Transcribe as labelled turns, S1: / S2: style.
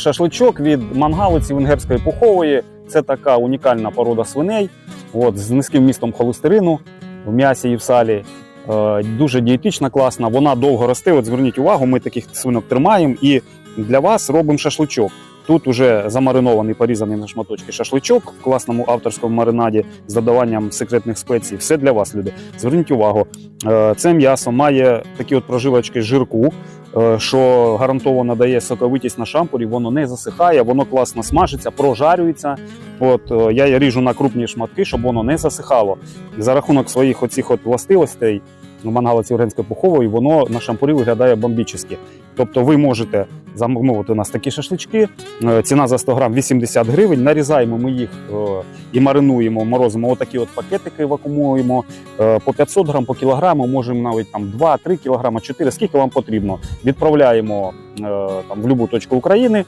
S1: Шашличок від мангалиці венгерської пухової. Це така унікальна порода свиней от, з низьким містом холестерину в м'ясі і в салі. Е, дуже дієтична, класна. Вона довго росте. От зверніть увагу, ми таких свинок тримаємо і для вас робимо шашличок. Тут уже замаринований, порізаний на шматочки шашличок в класному авторському маринаді з додаванням секретних спецій. Все для вас, люди. Зверніть увагу, е, це м'ясо має такі от проживочки жирку, е, що гарантовано дає соковитість на шампурі, воно не засихає, воно класно смажиться, прожарюється. От е, я ріжу на крупні шматки, щоб воно не засихало. За рахунок своїх оцих от властивостей мангалиці Уренської пухової, воно на шампурі виглядає бомбічно. Тобто ви можете замовити у нас такі шашлички. е, Ціна за 100 грам 80 гривень. Нарізаємо ми їх е, і маринуємо, морозимо отакі от пакетики, вакуумуємо е, по 500 грам, по кілограму, можемо навіть там 2-3 кілограма, 4, скільки вам потрібно. Відправляємо там в будь-яку точку України.